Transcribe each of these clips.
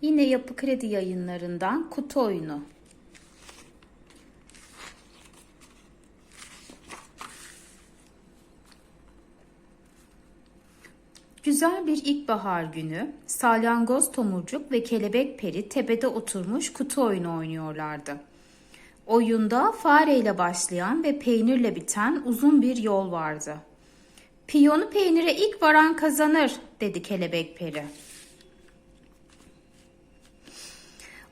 Yine Yapı Kredi yayınlarından kutu oyunu. Güzel bir ilkbahar günü salyangoz tomurcuk ve kelebek peri tepede oturmuş kutu oyunu oynuyorlardı. Oyunda fareyle başlayan ve peynirle biten uzun bir yol vardı. Piyonu peynire ilk varan kazanır dedi kelebek peri.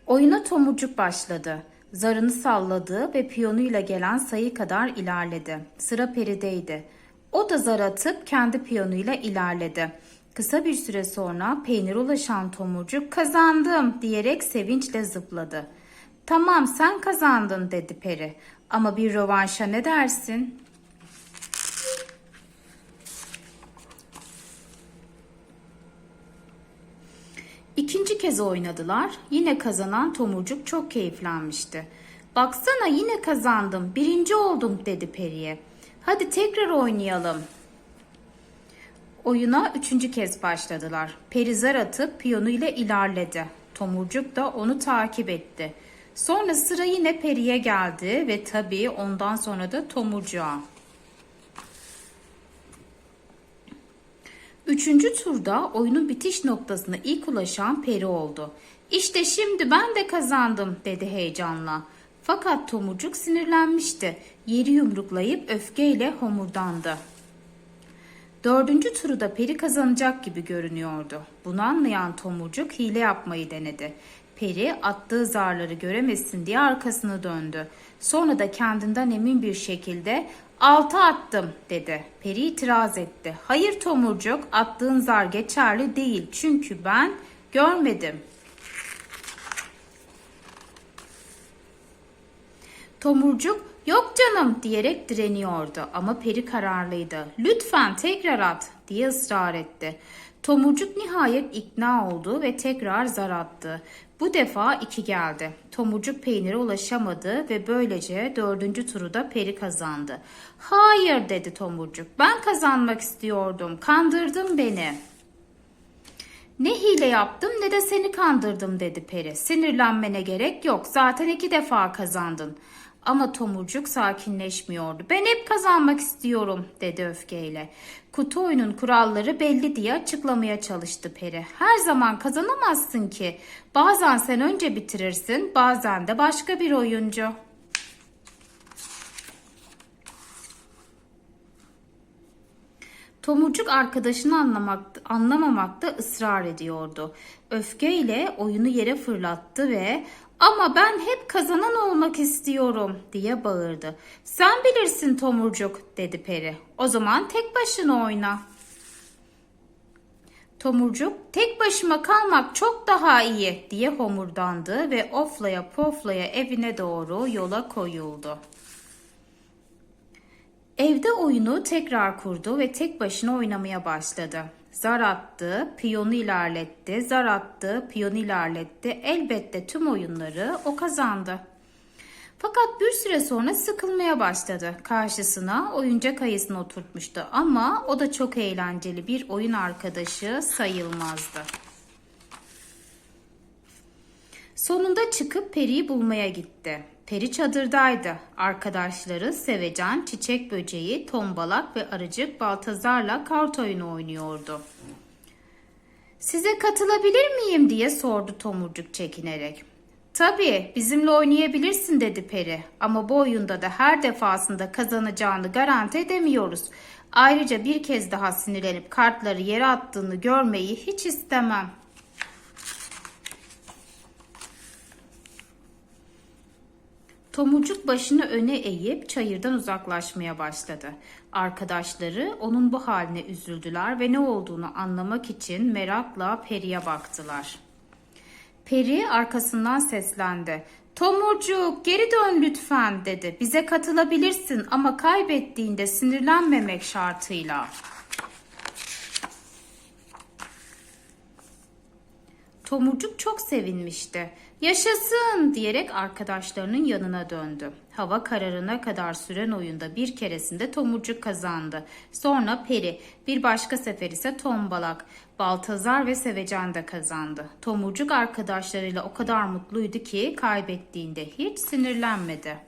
Oyuna tomurcuk başladı. Zarını salladı ve piyonuyla gelen sayı kadar ilerledi. Sıra perideydi. O da zar atıp kendi piyonuyla ilerledi. Kısa bir süre sonra peynire ulaşan tomurcuk kazandım diyerek sevinçle zıpladı. Tamam sen kazandın dedi peri ama bir rövanşa ne dersin? İkinci kez oynadılar. Yine kazanan tomurcuk çok keyiflenmişti. Baksana yine kazandım, birinci oldum dedi Peri'ye. Hadi tekrar oynayalım. Oyuna üçüncü kez başladılar. Peri zar atıp piyonu ile ilerledi. Tomurcuk da onu takip etti. Sonra sıra yine Peri'ye geldi ve tabii ondan sonra da Tomurcuğa. Üçüncü turda oyunun bitiş noktasına ilk ulaşan Peri oldu. İşte şimdi ben de kazandım dedi heyecanla. Fakat Tomurcuk sinirlenmişti. Yeri yumruklayıp öfkeyle homurdandı. Dördüncü turu da Peri kazanacak gibi görünüyordu. Bunu anlayan Tomurcuk hile yapmayı denedi. Peri attığı zarları göremesin diye arkasını döndü. Sonra da kendinden emin bir şekilde altı attım dedi. Peri itiraz etti. Hayır Tomurcuk attığın zar geçerli değil çünkü ben görmedim. Tomurcuk yok canım diyerek direniyordu ama peri kararlıydı. Lütfen tekrar at diye ısrar etti. Tomurcuk nihayet ikna oldu ve tekrar zar attı. Bu defa iki geldi. Tomurcuk peynire ulaşamadı ve böylece dördüncü turu da peri kazandı. Hayır dedi Tomurcuk ben kazanmak istiyordum kandırdın beni. Ne hile yaptım ne de seni kandırdım dedi peri. Sinirlenmene gerek yok zaten iki defa kazandın. Ama tomurcuk sakinleşmiyordu. Ben hep kazanmak istiyorum dedi öfkeyle. Kutu oyunun kuralları belli diye açıklamaya çalıştı peri. Her zaman kazanamazsın ki. Bazen sen önce bitirirsin bazen de başka bir oyuncu. Tomurcuk arkadaşını anlamak, anlamamakta ısrar ediyordu. Öfkeyle oyunu yere fırlattı ve ama ben hep kazanan olmak istiyorum diye bağırdı. Sen bilirsin Tomurcuk dedi peri. O zaman tek başına oyna. Tomurcuk tek başıma kalmak çok daha iyi diye homurdandı ve oflaya poflaya evine doğru yola koyuldu. Evde oyunu tekrar kurdu ve tek başına oynamaya başladı. Zar attı, piyonu ilerletti, zar attı, piyonu ilerletti. Elbette tüm oyunları o kazandı. Fakat bir süre sonra sıkılmaya başladı. Karşısına oyuncak ayısını oturtmuştu ama o da çok eğlenceli bir oyun arkadaşı sayılmazdı. Sonunda çıkıp Peri'yi bulmaya gitti. Peri çadırdaydı. Arkadaşları Sevecen, Çiçek Böceği, Tombalak ve Arıcık Baltazar'la kart oyunu oynuyordu. Size katılabilir miyim diye sordu Tomurcuk çekinerek. Tabii bizimle oynayabilirsin dedi Peri ama bu oyunda da her defasında kazanacağını garanti edemiyoruz. Ayrıca bir kez daha sinirlenip kartları yere attığını görmeyi hiç istemem. Tomurcuk başını öne eğip çayırdan uzaklaşmaya başladı. Arkadaşları onun bu haline üzüldüler ve ne olduğunu anlamak için merakla Peri'ye baktılar. Peri arkasından seslendi. Tomurcuk geri dön lütfen dedi. Bize katılabilirsin ama kaybettiğinde sinirlenmemek şartıyla. Tomurcuk çok sevinmişti. Yaşasın diyerek arkadaşlarının yanına döndü. Hava kararına kadar süren oyunda bir keresinde Tomurcuk kazandı. Sonra Peri, bir başka sefer ise Tombalak, Baltazar ve Sevecen de kazandı. Tomurcuk arkadaşlarıyla o kadar mutluydu ki kaybettiğinde hiç sinirlenmedi.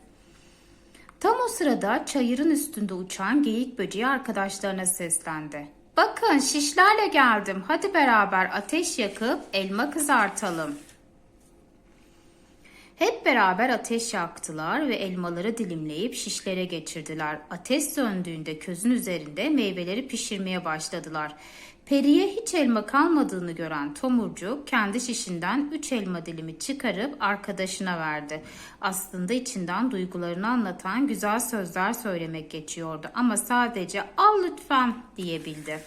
Tam o sırada çayırın üstünde uçan geyik böceği arkadaşlarına seslendi. Bakın şişlerle geldim. Hadi beraber ateş yakıp elma kızartalım. Hep beraber ateş yaktılar ve elmaları dilimleyip şişlere geçirdiler. Ateş söndüğünde közün üzerinde meyveleri pişirmeye başladılar. Peri'ye hiç elma kalmadığını gören tomurcuk kendi şişinden üç elma dilimi çıkarıp arkadaşına verdi. Aslında içinden duygularını anlatan güzel sözler söylemek geçiyordu ama sadece al lütfen diyebildi.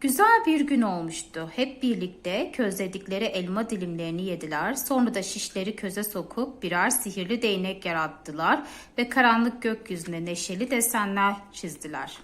Güzel bir gün olmuştu. Hep birlikte közledikleri elma dilimlerini yediler. Sonra da şişleri köze sokup birer sihirli değnek yarattılar ve karanlık gökyüzüne neşeli desenler çizdiler.